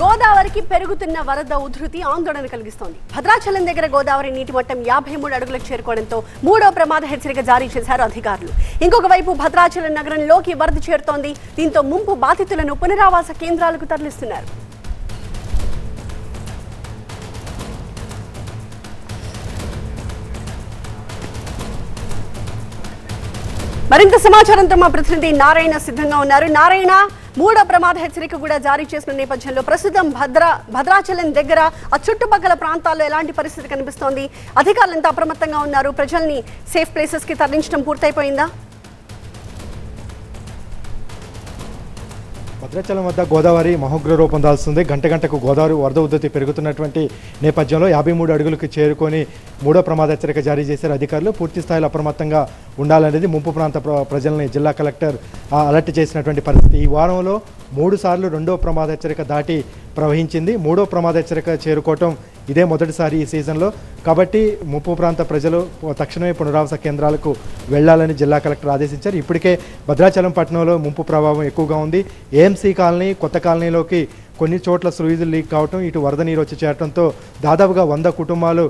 గోదావరికి పెరుగుతున్న వరద ఉధృతి ఆందోళన కలిగిస్తోంది. భద్రాచలం దగ్గర గోదావరి నీటి మట్టం యాభై మూడు అడుగులకు చేరుకోవడంతో మూడో ప్రమాద హెచ్చరిక జారీ చేశారు అధికారులు. ఇంకొక వైపు భద్రాచలం నగరంలోకి వరద చేరుతోంది. దీంతో ముంపు బాధితులను పునరావాస కేంద్రాలకు తరలిస్తున్నారు. మరింత సమాచారంతో మా ప్రతినిధి నారాయణ సిద్ధంగా ఉన్నారు. నారాయణ మూడో ప్రమాద హెచ్చరిక కూడా జారీ చేసిన నేపథ్యంలో ప్రస్తుతం భద్ర భద్రాచలం దగ్గర ఆ చుట్టుపక్కల ప్రాంతాల్లో ఎలాంటి పరిస్థితి కనిపిస్తోంది? అధికారులు ఎంత అప్రమత్తంగా ఉన్నారు? ప్రజల్ని సేఫ్ ప్లేసెస్కి తరలించడం పూర్తయిపోయిందా? భద్రాచలం వద్ద గోదావరి మహోగ్ర రూపం దాల్స్తుంది. గంట గంటకు గోదావరి వరద ఉద్ధృతి పెరుగుతున్నటువంటి నేపథ్యంలో యాభై మూడు అడుగులకు చేరుకొని మూడో ప్రమాద హెచ్చరిక జారీ చేశారు అధికారులు. పూర్తి స్థాయిలో అప్రమత్తంగా ఉండాలనేది ముంపు ప్రాంత ప్ర- ప్రజల్ని జిల్లా కలెక్టర్ అలర్ట్ చేసినటువంటి పరిస్థితి. ఈ వారంలో మూడు సార్లు రెండో ప్రమాద హెచ్చరిక దాటి ప్రవహించింది. మూడో ప్రమాద హెచ్చరిక చేరుకోవటం ఇదే మొదటిసారి ఈ సీజన్లో. కాబట్టి ముప్పు ప్రాంత ప్రజలు తక్షణమే పునరావాస కేంద్రాలకు వెళ్ళాలని జిల్లా కలెక్టర్ ఆదేశించారు. ఇప్పటికే భద్రాచలం పట్టణంలో ముంపు ప్రభావం ఎక్కువగా ఉంది. ఏఎంసీ కాలనీ కొత్త కాలనీలోకి కొన్ని చోట్ల స్లూయిజులు లీక్ కావటం ఇటు వరద నీరు వచ్చి చేరటంతో దాదాపుగా వంద కుటుంబాలు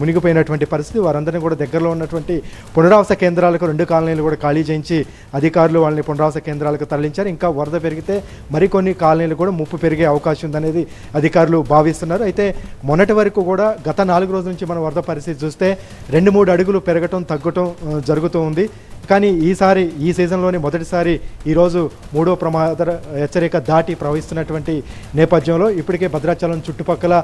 మునిగిపోయినటువంటి పరిస్థితి. వారందరినీ కూడా దగ్గరలో ఉన్నటువంటి పునరావాస కేంద్రాలకు రెండు కాలనీలు కూడా ఖాళీ చేయించి అధికారులు వాళ్ళని పునరావాస కేంద్రాలకు తరలించారు. ఇంకా వరద పెరిగితే మరికొన్ని కాలనీలు కూడా ముప్పు పెరిగే అవకాశం ఉందనేది అధికారులు భావిస్తున్నారు. అయితే మొన్నటి వరకు కూడా గత నాలుగు రోజుల నుంచి మన వరద పరిస్థితి చూస్తే రెండు మూడు అడుగులు పెరగటం తగ్గటం జరుగుతూ ఉంది. కానీ ఈసారి ఈ సీజన్లోనే మొదటిసారి ఈరోజు మూడో ప్రమాద హెచ్చరిక దాటి ప్రవహిస్తున్నటువంటి నేపథ్యంలో ఇప్పటికే భద్రాచలం చుట్టుపక్కల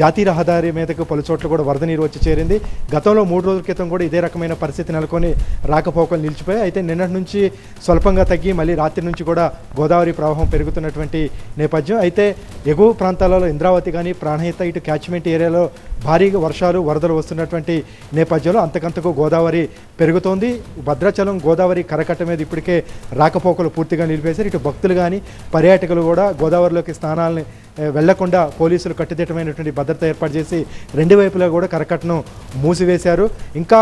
జాతీయ రహదారి మీదకు పలు చోట్ల కూడా వరద నీరు వచ్చి చేరింది. గతంలో మూడు రోజుల క్రితం కూడా ఇదే రకమైన పరిస్థితి నెలకొని రాకపోకలు నిలిచిపోయాయి. అయితే నిన్నటి నుంచి స్వల్పంగా తగ్గి మళ్ళీ రాత్రి నుంచి కూడా గోదావరి ప్రవాహం పెరుగుతున్నటువంటి నేపథ్యం. అయితే ఎగువ ప్రాంతాలలో ఇంద్రావతి కానీ ప్రాణహిత ఇటు క్యాచ్మెంట్ ఏరియాలో భారీగా వర్షాలు వరదలు వస్తున్నటువంటి నేపథ్యంలో అంతకంతకు గోదావరి పెరుగుతోంది. భద్రాచలం గోదావరి కరకట్ట మీద ఇప్పటికే రాకపోకలు పూర్తిగా నిలిపేశారు. ఇటు భక్తులు కానీ పర్యాటకులు కూడా గోదావరిలోకి స్నానాలని వెళ్ళకుండా పోలీసులు కట్టుదిట్టమైనటువంటి భద్రత ఏర్పాటు చేసి రెండు వైపులా కూడా కరకట్టను మూసివేశారు. ఇంకా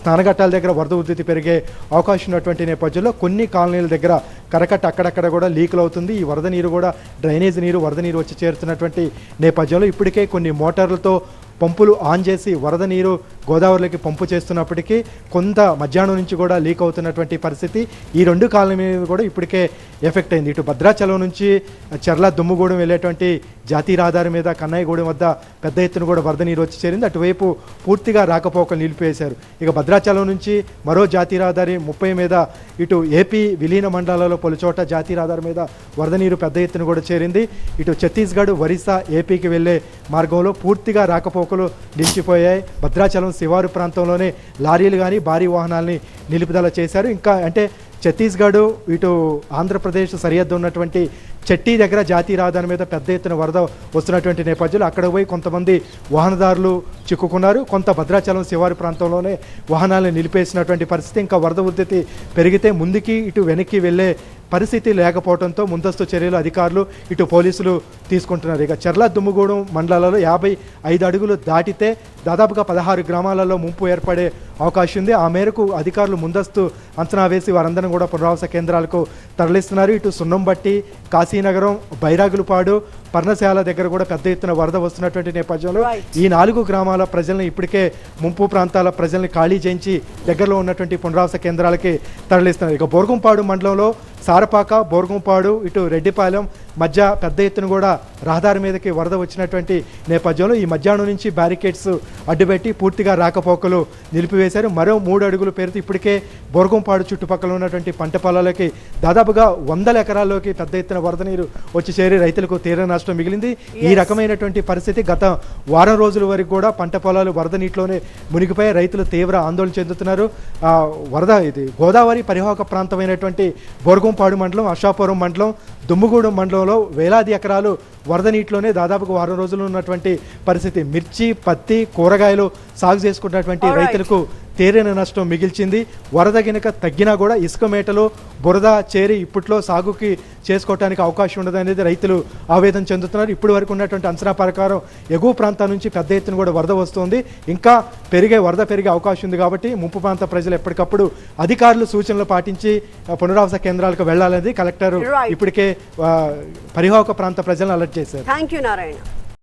స్నానఘట్టాల దగ్గర వరద ఉధృతి పెరిగే అవకాశం ఉన్నటువంటి నేపథ్యంలో కొన్ని కాలనీల దగ్గర కరకట్ట అక్కడక్కడ కూడా లీకులు అవుతుంది. ఈ వరద నీరు కూడా డ్రైనేజ్ నీరు వరద నీరు వచ్చి చేరుతున్నటువంటి నేపథ్యంలో ఇప్పటికే కొన్ని మోటార్లతో పంపులు ఆన్ చేసి వరద నీరు గోదావరిలోకి పంపు చేస్తున్నప్పటికీ కొంత మధ్యాహ్నం నుంచి కూడా లీక్ అవుతున్నటువంటి పరిస్థితి. ఈ రెండు కాలం మీద కూడా ఇప్పటికే ఎఫెక్ట్ అయింది. ఇటు భద్రాచలం నుంచి చెర్ల దుమ్ముగూడెం వెళ్ళేటువంటి జాతీయ రహదారి మీద కన్నయ్యగూడెం వద్ద పెద్ద ఎత్తున కూడా వరద నీరు వచ్చి చేరింది. అటువైపు పూర్తిగా రాకపోకలు నిలిపివేశారు. ఇక భద్రాచలం నుంచి మరో జాతీయ రహదారి ముప్పై మీద ఇటు ఏపీ విలీన మండలాలలో పలుచోట జాతీయ రహదారి మీద వరద నీరు పెద్ద ఎత్తున కూడా చేరింది. ఇటు ఛత్తీస్గఢ్ ఒరిస్సా ఏపీకి వెళ్ళే మార్గంలో పూర్తిగా రాకపోకలు నిలిచిపోయాయి. భద్రాచలం శివారు ప్రాంతంలోనే లారీలు కానీ భారీ వాహనాల్ని నిలుపుదల చేశారు. ఇంకా అంటే ఛత్తీస్గఢ్ ఇటు ఆంధ్రప్రదేశ్ సరిహద్దు ఉన్నటువంటి చెట్టి దగ్గర జాతీయ రహదారి మీద పెద్ద ఎత్తున వరద వస్తున్నటువంటి నేపథ్యంలో అక్కడ పోయి కొంతమంది వాహనదారులు చిక్కుకున్నారు. కొంత భద్రాచలం శివారు ప్రాంతంలోనే వాహనాలను నిలిపేసినటువంటి పరిస్థితి. ఇంకా వరద ఉద్ధృతి పెరిగితే ముందుకి ఇటు వెనక్కి వెళ్ళే పరిస్థితి లేకపోవడంతో ముందస్తు చర్యలు అధికారులు ఇటు పోలీసులు తీసుకుంటున్నారు. ఇక చెర్ల దుమ్ముగూడెం మండలాలలో యాభై ఐదు అడుగులు దాటితే దాదాపుగా పదహారు గ్రామాలలో ముంపు ఏర్పడే అవకాశం ఉంది. ఆ మేరకు అధికారులు ముందస్తు అంచనా వేసి వారందరం కూడా పునరావాస కేంద్రాలకు తరలిస్తున్నారు. ఇటు సున్నం బట్టి కాశీ కాశీనగరం బైరాగులపాడు పర్ణశాల దగ్గర కూడా పెద్ద ఎత్తున వరద వస్తున్నటువంటి నేపథ్యంలో. ఈ నాలుగు గ్రామాల ప్రజల్ని ఇప్పటికే ముంపు ప్రాంతాల ప్రజల్ని ఖాళీ చేయించి దగ్గరలో ఉన్నటువంటి పునరావాస కేంద్రాలకి తరలిస్తున్నారు ఇక బోర్గంపాడు మండలంలో సారపాక బోర్గంపాడు ఇటు రెడ్డిపాలెం మధ్య పెద్ద ఎత్తున కూడా రహదారి మీదకి వరద వచ్చినటువంటి నేపథ్యంలో ఈ మధ్యాహ్నం నుంచి బ్యారికేడ్స్ అడ్డుపెట్టి పూర్తిగా రాకపోకలు నిలిపివేశారు. మరో మూడు అడుగుల పేరుతో ఇప్పటికే బోర్గంపాడు చుట్టుపక్కల ఉన్నటువంటి పంట పొలాలకి దాదాపుగా వందల ఎకరాల్లోకి పెద్ద ఎత్తున వరద నీరు వచ్చి చేరి రైతులకు తీవ్ర నష్టం మిగిలింది. ఈ. రకమైనటువంటి పరిస్థితి గత వారం రోజుల వరకు కూడా పంట పొలాలు వరద నీటిలోనే మునిగిపోయి రైతులు తీవ్ర ఆందోళన చెందుతున్నారు. వరద ఇది గోదావరి పరివాహక ప్రాంతమైనటువంటి బోర్గంపాడు మండలం అషాపురం మండలం దుమ్ముగూడెం మండలంలో వేలాది ఎకరాలు వరద నీటిలోనే దాదాపుగా వారం రోజులు ఉన్నటువంటి పరిస్థితి మిర్చి పత్తి కూరగాయలు సాగు చేసుకున్నటువంటి. రైతులకు తీరని నష్టం మిగిల్చింది. వరద గినక తగ్గినా కూడా ఇసుక మేటలో బురద చేరి ఇప్పట్లో సాగుకి చేసుకోవడానికి అవకాశం ఉండదు అనేది రైతులు ఆవేదన చెందుతున్నారు. ఇప్పటి వరకు ఉన్నటువంటి అంచనా ప్రకారం ఎగువ ప్రాంతాల నుంచి పెద్ద ఎత్తున కూడా వరద వస్తుంది. ఇంకా పెరిగే వరద పెరిగే అవకాశం ఉంది కాబట్టి ముంపు ప్రాంత ప్రజలు ఎప్పటికప్పుడు అధికారులు సూచనలు పాటించి పునరావాస కేంద్రాలకు వెళ్ళాలనేది కలెక్టర్. ఇప్పటికే ఆ, పరివాహక ప్రాంత ప్రజలను అలర్ట్ చేశారు. Thank you Narayana